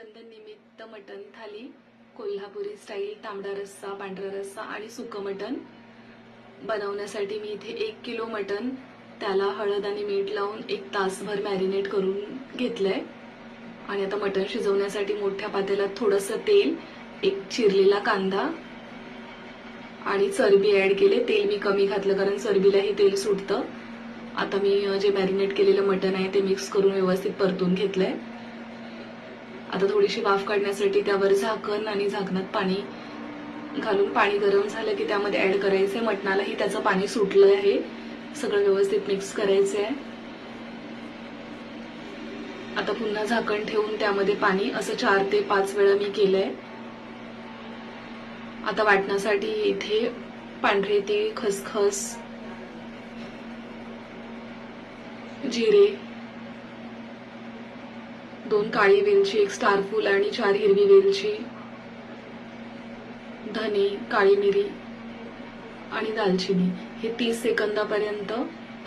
रक्षाबंधन निमित्त मटन थाली कोल्हापुरी स्टाईल तांबडा रस्सा पांढरा रस्सा आणि सुकं मटन. बनवण्यासाठी मी इथे एक किलो मटन त्याला हळद आणि मीठ लावून एक तासभर मॅरिनेट करून घेतलंय. आणि आता मटण शिजवण्यासाठी मोठ्या पातेल्यात थोडंसं तेल एक चिरलेला कांदा आणि चरबी ॲड केले. तेल मी कमी घातलं कारण चरबीलाही तेल सुटतं. आता मी जे मॅरिनेट केलेलं मटण आहे ते मिक्स करून व्यवस्थित परतून घेतलंय. आता थोडीशी वाफ काढण्यासाठी त्यावर झाकण आणि झाकणात पाणी घालून पाणी गरम झालं की त्यामध्ये ऍड करायचंय. मटणालाही त्याचं पाणी सुटलं आहे. सगळं व्यवस्थित मिक्स करायचं आहे आता पुन्हा झाकण ठेवून त्यामध्ये पाणी असं चार ते पाच वेळा मी केलंय. आता वाटण्यासाठी इथे पांढरे तीळ खसखस जिरे दोन काळी वेलची एक स्टारफूल आणि चार हिरवी वेलची. धने काळी मिरी आणि दालचिनी. हे तीस सेकंदापर्यंत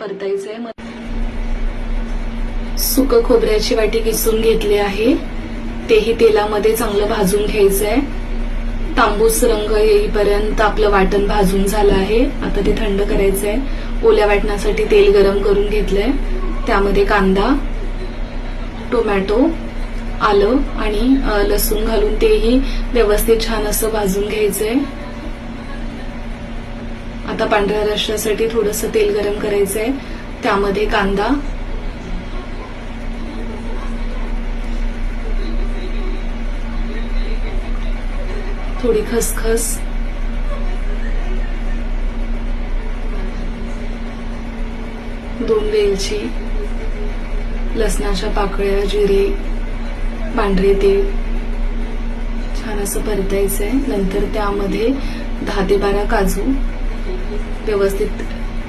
परतायचे आहे. सुक खोबऱ्याची वाटी किसून घेतली आहे. तेही तेलामध्ये चांगलं भाजून घ्यायचं आहे तांबूस रंग येईपर्यंत आपलं वाटण भाजून झालं आहे. आता ते थंड करायचं आहे ओल्या वाटणासाठी तेल गरम करून घेतलंय. त्यामध्ये कांदा टोमॅटो आलं आणि लसूण घालून तेही व्यवस्थित छान असं भाजून घ्यायचंय. आता पांढऱ्या रश्यासाठी थोडंसं तेल गरम करायचंय. त्यामध्ये कांदा. थोडी खसखस. दोन वेलची. लसणाच्या पाकळ्या जिरे पांढरे तेल छान असं परतायचंय. नंतर त्यामध्ये दहा ते बारा काजू. व्यवस्थित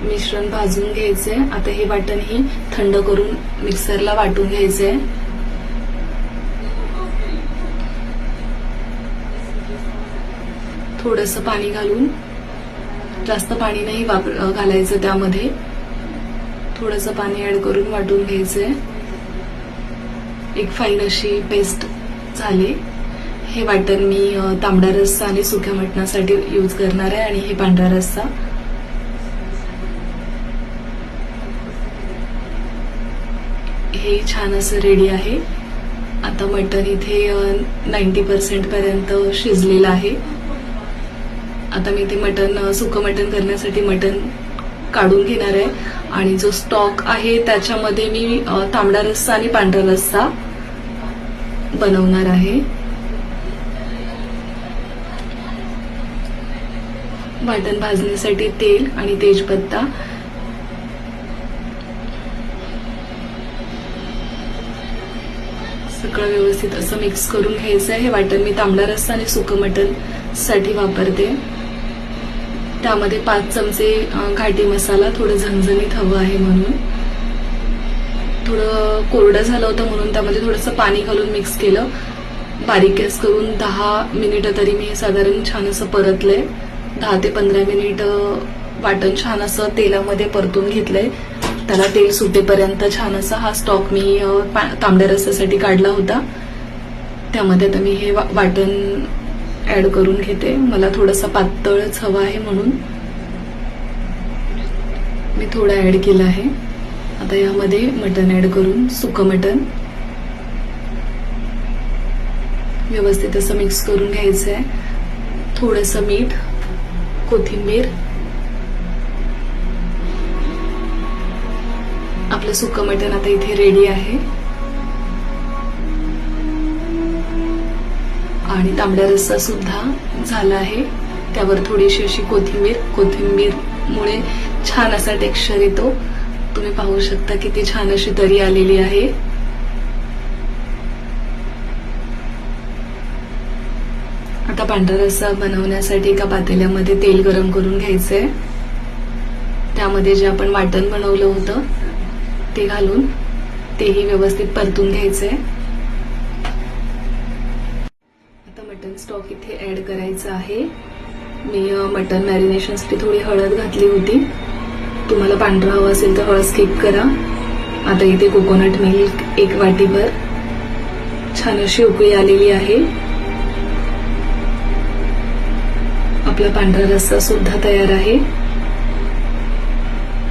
मिश्रण भाजून घ्यायचंय. आता हे वाटण ही थंड करून मिक्सरला वाटून घ्यायचंय. थोडंसं पाणी घालून जास्त पाणी नाही वापर घालायचं त्यामध्ये. थोडंसं पाणी ऍड करून वाटून घ्यायचंय. एक फाईन अशी पेस्ट झाली. हे वाटण मी तांबडा रस्सा आणि सुक्या मटणासाठी यूज करणार आहे आणि हे पांढरा रस्सा. हे छान असं रेडी आहे. आता मटण इथे नाईन्टी पर्सेंट पर्यंत शिजलेलं आहे. आता मी ते मटण सुकं मटण करण्यासाठी मटण काढून घेणार आहे. आणि जो स्टॉक आहे त्याच्यामध्ये मी तांबडा रस्सा आणि पांढरा रस्सा बनवणार आहे. वाटण भाजण्यासाठी तेल आणि तेजपत्ता. सगळं व्यवस्थित असं मिक्स करून घ्यायचं आहे. हे वाटण मी तांबडा रस्सा आणि सुकं मटणसाठी वापरते. त्यामध्ये पाच चमचे घाटी मसाला थोडं झणझणीत हवं आहे म्हणून. थोडं कोरडं झालं होतं म्हणून त्यामध्ये थोडंसं पाणी घालून मिक्स केलं. बारीक गॅस करून दहा मिनिटं तरी मी साधारण छान असं परतलंय. दहा ते पंधरा मिनिटं वाटण छान असं तेलामध्ये परतून घेतलंय. त्याला तेल सुटेपर्यंत छान असा हा स्टॉक मी पा- तांबड्या रस्त्यासाठी काढला होता. त्यामध्ये आता मी हे वा- वाटण ऍड करून घेते. मला थोडंसं पातळच हवं आहे म्हणून. मी थोडं ऍड केलं आहे. आता यामध्ये मटण ऍड करून सुकं मटण. व्यवस्थित असं मिक्स करून घ्यायचं आहे थोडंसं मीठ कोथिंबीर. आपलं सुकं मटण आता इथे रेडी आहे. आणि तांबड्या रस्सा सुद्धा झाला आहे. त्यावर थोडीशी अशी कोथिंबीर कोथिंबीरमुळे छान असा टेक्स्चर येतो. तुम्ही पाहू शकता किती छान अशी तरी आलेली आहे. आता पांढरा रस्सा बनवण्यासाठी एका पातेल्यामध्ये तेल गरम करून घ्यायचंय. त्यामध्ये जे आपण वाटण बनवलं होतं ते घालून तेही व्यवस्थित परतून घ्यायचंय. मटन स्टॉक इथे ॲड करायचा आहे. मी मटन मॅरिनेशनसाठी थोडी हळद घातली होती. तुम्हाला पांढरा हवं असेल तर हळद स्किप करा. आता इथे कोकोनट मिल्क एक वाटीभर. छान अशी उकळी आलेली आहे. आपला पांढरा रस्सा सुद्धा तयार आहे.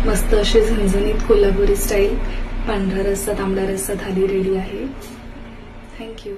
मस्त अशी झणझणीत कोल्हापुरी स्टाईल पांढरा रस्सा तांबडा रस्सा थाली रेडी आहे. थँक्यू